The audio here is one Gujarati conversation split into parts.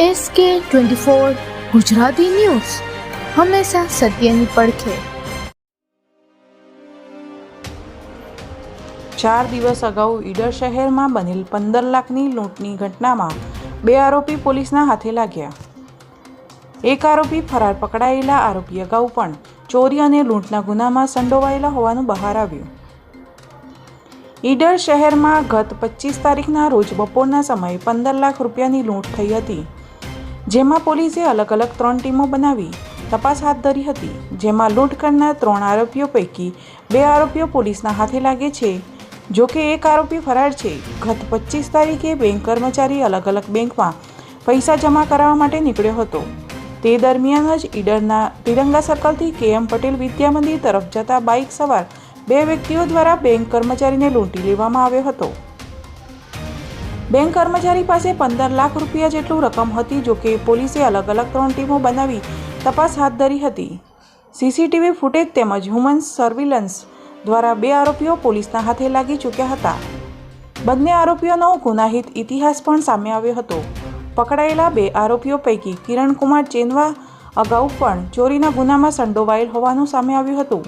એસ કે ટ્વેન્ટી ફોર ગુજરાતી ન્યૂઝ. હંમેશા સત્યની પડખે. ચાર દિવસ અગાઉ ઈડર શહેરમાં બનેલ પંદર લાખની લૂંટની ઘટનામાં બે આરોપી પોલીસના હાથે લાગ્યા. એક આરોપી ફરાર પકડાયેલા આરોપી અગાઉ પણ ચોરી અને લૂંટના ગુનામાં સંડોવાયેલા હોવાનું બહાર આવ્યું. ઈડર શહેરમાં ગત પચીસ તારીખના રોજ બપોરના સમયે પંદર લાખ રૂપિયાની લૂંટ થઈ હતી. જેમાં પોલીસે અલગ અલગ ત્રણ ટીમો બનાવી તપાસ હાથ ધરી હતી, જેમાં લૂંટ કરનાર ત્રણ આરોપીઓ પૈકી બે આરોપીઓ પોલીસના હાથે લાગે છે. જો કે એક આરોપી ફરાર છે. ગત પચીસ તારીખે બેંક કર્મચારી અલગ અલગ બેંકમાં પૈસા જમા કરાવવા માટે નીકળ્યો હતો. તે દરમિયાન જ ઈડરના તિરંગા સર્કલથી કે એમ પટેલ વિદ્યા મંદિર તરફ જતા બાઇક સવાર બે વ્યક્તિઓ દ્વારા બેંક કર્મચારીને લૂંટી લેવામાં આવ્યો હતો. બેંક કર્મચારી પાસે પંદર લાખ રૂપિયા જેટલું રકમ હતી જોકે પોલીસે અલગ અલગ ત્રણ ટીમો બનાવી તપાસ હાથ ધરી હતી. સીસીટીવી ફૂટેજ તેમજ હ્યુમન સર્વિલન્સ દ્વારા બે આરોપીઓ પોલીસના હાથે લાગી ચૂક્યા હતા. બંને આરોપીઓનો ગુનાહિત ઇતિહાસ પણ સામે આવ્યો હતો. પકડાયેલા બે આરોપીઓ પૈકી કિરણકુમાર ચેનવા અગાઉ પણ ચોરીના ગુનામાં સંડોવાયેલ હોવાનું સામે આવ્યું હતું.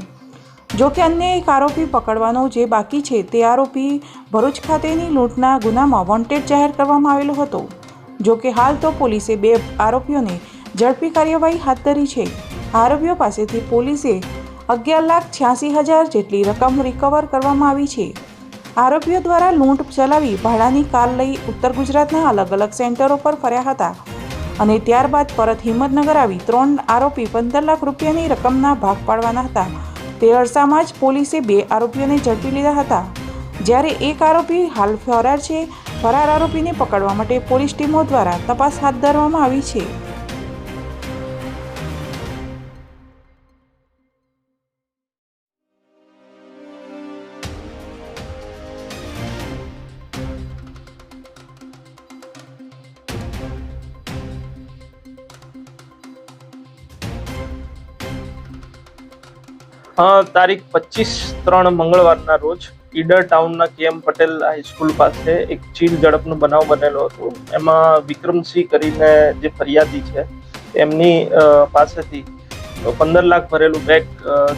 જો કે અન્ય એક આરોપી પકડવાનો જે બાકી છે તે આરોપી ભરૂચ ખાતેની લૂંટના ગુનામાં વોન્ટેડ જાહેર કરવામાં આવેલો હતો. જો કે હાલ તો પોલીસે બે આરોપીઓને ઝડપી કાર્યવાહી હાથ ધરી છે. આરોપીઓ પાસેથી પોલીસે અગિયાર લાખ છ્યાસી હજાર જેટલી રકમ રિકવર કરવામાં આવી છે. આરોપીઓ દ્વારા લૂંટ ચલાવી ભાડાની કાર લઈ ઉત્તર ગુજરાતના અલગ અલગ સેન્ટરો પર ફર્યા હતા અને ત્યારબાદ પરત હિંમતનગર આવી ત્રણ આરોપી પંદર લાખ રૂપિયાની રકમના ભાગ પાડવાના હતા. તે અરસામાં જ પોલીસે બે આરોપીઓને ઝડપી લીધા હતા. જ્યારે એક આરોપી હાલ ફરાર છે, ફરાર આરોપીને પકડવા માટે પોલીસ ટીમો દ્વારા તપાસ હાથ ધરવામાં આવી છે. તારીખ પચીસ ત્રણ મંગળવારના રોજ ઈડર ટાઉનના કેએમ પટેલ હાઈસ્કૂલ પાસે એક ચીલ ઝડપનો બનાવ બનેલો હતો. એમાં વિક્રમસિંહ કરીને જે ફરિયાદી છે, એમની પાસેથી પંદર લાખ ભરેલું બેગ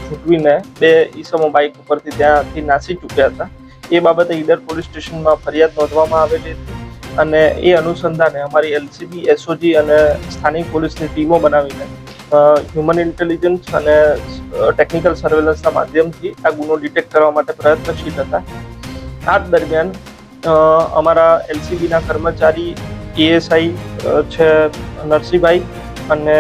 છૂટવીને બે ઈસમો બાઇક ઉપરથી ત્યાંથી નાસી ચૂક્યા હતા. એ બાબતે ઈડર પોલીસ સ્ટેશનમાં ફરિયાદ નોંધવામાં આવેલી હતી અને એ અનુસંધાને અમારી એલસીબી, એસઓજી અને સ્થાનિક પોલીસની ટીમો બનાવીને હ્યુમન ઇન્ટેલિજન્સ અને ટેકનિકલ સર્વેલન્સના માધ્યમથી આ ગુનો ડિટેક્ટ કરવા માટે પ્રયત્નશીલ હતા. આ દરમિયાન અમારા એલસીબીના કર્મચારી એએસઆઈ છે, નરસિંહભાઈ અને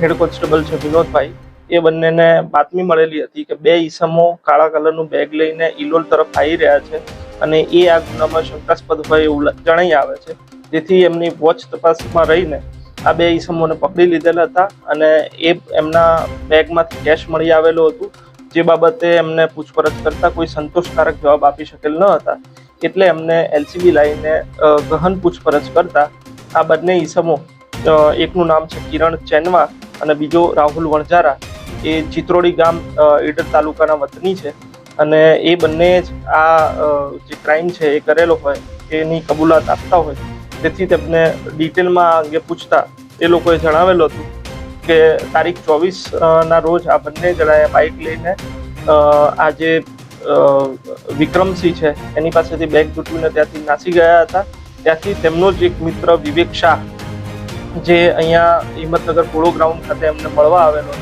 હેડ કોન્સ્ટેબલ છે વિનોદભાઈ, એ બંનેને બાતમી મળેલી હતી કે બે ઈસમો કાળા કલરનું બેગ લઈને ઇલોલ તરફ આવી રહ્યા છે અને એ આ ગુનામાં શંકાસ્પદ હોય એવું જણાઈ આવે છે. જેથી એમની વોચ તપાસમાં રહીને આ બે ઈસમોને પકડી લીધેલા હતા અને એ એમના બેગમાંથી કેશ મળી આવેલું હતું. જે બાબતે એમને પૂછપરછ કરતા કોઈ સંતોષકારક જવાબ આપી શકેલ ન હતા. એટલે એમને એલસીબી લાઈને ગહન પૂછપરછ કરતા આ બંને ઈસમો એકનું નામ છે કિરણ ચેનવા અને બીજો રાહુલ વણઝારા. એ ચિત્રોડી ગામ ઈડર તાલુકાના વતની છે અને એ બંને જ આ જે ક્રાઇમ છે એ કરેલો હોય એની કબૂલાત આપતા હોય તેથી તેમને ડિટેલમાં અંગે પૂછતા એ લોકોએ જણાવેલું હતું કે તારીખ ચોવીસ ના રોજ આ બંને જણાએ બાઇક લઈને આ જે વિક્રમસિંહ છે, એની પાસેથી બેગ તૂટવીને ત્યાંથી નાસી ગયા હતા. ત્યાંથી તેમનો જ એક મિત્ર વિવેક શાહ, જે અહીંયા હિંમતનગર પોળો ગ્રાઉન્ડ ખાતે એમને મળવા આવેલો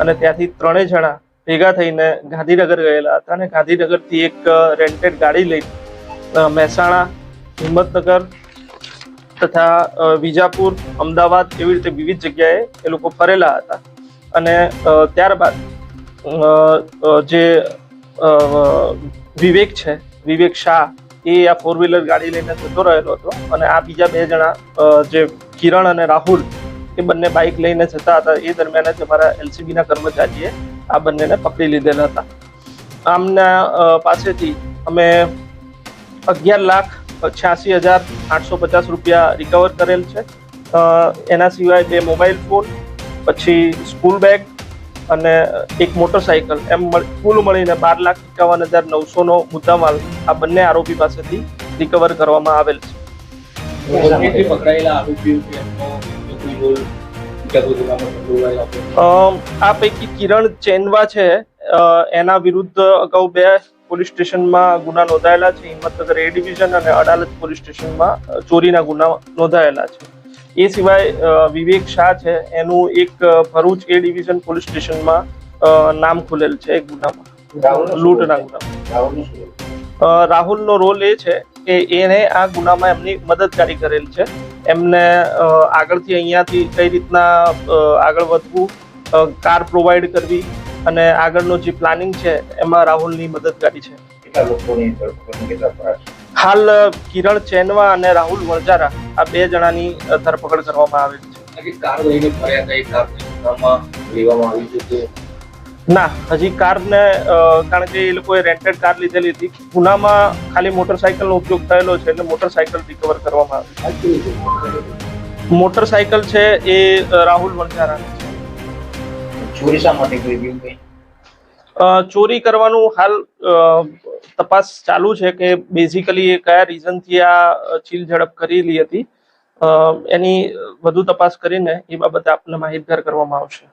અને ત્યાંથી ત્રણેય જણા ભેગા થઈને ગાંધીનગર ગયેલા હતા અને ગાંધીનગરથી એક રેન્ટેડ ગાડી લઈ મહેસાણા, હિંમતનગર તથા વિજાપુર, અમદાવાદ એવી રીતે વિવિધ જગ્યાએ એ લોકો ફરેલા હતા. અને ત્યારબાદ જે વિવેક છે, વિવેક શાહ, એ આ ફોર વ્હીલર ગાડી લઈને જતો રહેલો હતો અને આ બીજા બે જણા જે કિરણ અને રાહુલ, એ બંને બાઇક લઈને જતા હતા. એ દરમિયાન જ અમારા એલસીબીના કર્મચારીએ આ બંનેને પકડી લીધેલા હતા. આમના પાસેથી અમે અગિયાર લાખ છ્યાસી હજાર આઠસો પચાસ રૂપિયા રિકવર કરેલ છે. એના સિવાય બે મોબાઈલ ફોન પછી સ્કૂલ બેગ અને એક મોટરસાયકલ એમ કુલ મળીને બાર લાખ એકાવન હજાર નવસોનો મુદ્દામાલ આ બંને આરોપી પાસેથી રિકવર કરવામાં આવેલ છે. આ પૈકી કિરણ ચેનવા છે. એના વિરુદ્ધ અગાઉ બે પોલીસ સ્ટેશનમાં ગુના નોંધાયેલા છે. હિંમતનગર એ ડિવિઝન અને અડાલજ પોલીસ સ્ટેશનમાં ચોરીના ગુના નોંધાયેલા છે. એ સિવાય વિવેક શાહ છે. એનું એક ભરૂચ એ ડિવિઝન પોલીસ સ્ટેશનમાં નામ ખુલેલ છે એક ગુનામાં. લૂંટના ગુનામાં. રાહુલનો રોલ એ છે કે એને આ ગુનામાં એમની મદદગારી કરેલ છે. એમને આગળથી અહીંયાથી કઈ રીતના આગળ વધવું કાર પ્રોવાઈડ કરવી અને આગળનો જે પ્લાનિંગ છે એમાં રાહુલની કેટલા ફરાર છે? હાલ કિરણ ચેનવા અને રાહુલ વણજારા આ બે જણાની ધરપકડ કરવામાં આવેલ છે. કાર ના હજી કારને કારણ કે એ લોકોએ રેન્ટેડ કાર લીધેલી હતી. ગુનામાં ખાલી મોટરસાયકલનો ઉપયોગ થયેલો છે એટલે મોટરસાયકલ રિકવર કરવામાં આવી? મોટરસાયકલ છે એ રાહુલ વણજારાની છે. ચોરી શા માટે કરી દીધું અ, ચોરી કરવાનું હાલ તપાસ ચાલુ છે કે બેઝિકલી એ કયા રીઝનથી આ ચીલ ઝડપ કરેલી હતી. એની વધુ તપાસ કરીને એ બાબતે આપને માહિતગાર કરવામાં આવશે.